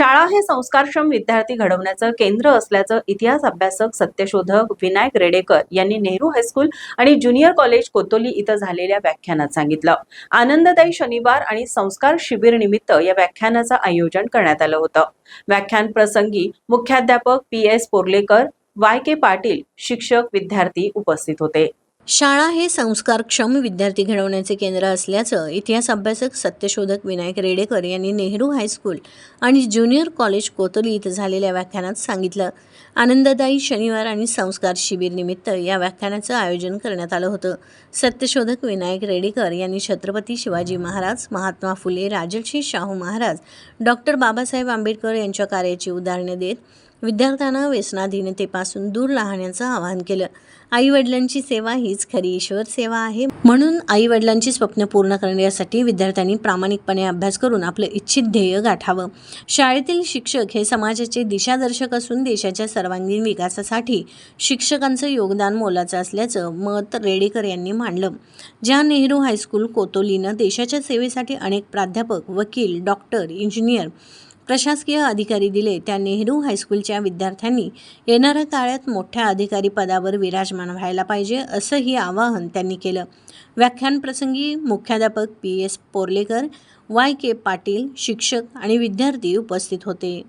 शाळा हे संस्कारक्षम विद्यार्थी घडवण्याचं केंद्र असल्याचं इतिहास अभ्यासक सत्यशोधक विनायक रेडेकर यांनी नेहरू हायस्कूल आणि ज्युनियर कॉलेज कोतोली इथं झालेल्या व्याख्यानात सांगितलं. आनंददायी शनिवार आणि संस्कार शिबिर निमित्त या व्याख्यानाचं आयोजन करण्यात आलं होतं. व्याख्यान प्रसंगी मुख्याध्यापक P S Porlekar Y K Patil शिक्षक विद्यार्थी उपस्थित होते. शाळा हे संस्कारक्षम विद्यार्थी घडवण्याचे केंद्र असल्याचं इतिहास अभ्यासक सत्यशोधक विनायक रेडेकर यांनी नेहरू हायस्कूल आणि ज्युनियर कॉलेज कोतोली इथं झालेल्या व्याख्यानात सांगितलं. आनंददायी शनिवार आणि संस्कार शिबिर निमित्त या व्याख्यानाचं आयोजन करण्यात आलं होतं. सत्यशोधक विनायक रेडेकर यांनी छत्रपती शिवाजी महाराज महात्मा फुले राजर्षी शाहू महाराज डॉक्टर बाबासाहेब आंबेडकर यांच्या कार्याची उदाहरणे देत विद्यार्थ्यांना व्यसनाधीनतेपासून दूर राहण्याचं आवाहन केलं. आईवडिलांची सेवा हीच खरी ईश्वर सेवा आहे. म्हणून आईवडिलांची स्वप्न पूर्ण करण्यासाठी विद्यार्थ्यांनी प्रामाणिकपणे अभ्यास करून आपलं इच्छित ध्येय गाठावं. शाळेतील शिक्षक हे समाजाचे दिशादर्शक असून देशाच्या सर्वांगीण विकासासाठी शिक्षकांचं योगदान मोलाचं असल्याचं मत रेडेकर यांनी मांडलं. ज्या नेहरू हायस्कूल कोतोलीनं देशाच्या सेवेसाठी अनेक प्राध्यापक वकील डॉक्टर इंजिनियर प्रशासकीय अधिकारी दिले. त्या नेहरू हायस्कूलच्या विद्यार्थ्यांनी येणाऱ्या काळात मोठ्या अधिकारी पदावर विराजमान व्हायला पाहिजे असंही आवाहन त्यांनी केलं. व्याख्यानप्रसंगी मुख्याध्यापक P S Porlekar Y K Patil शिक्षक आणि विद्यार्थी उपस्थित होते.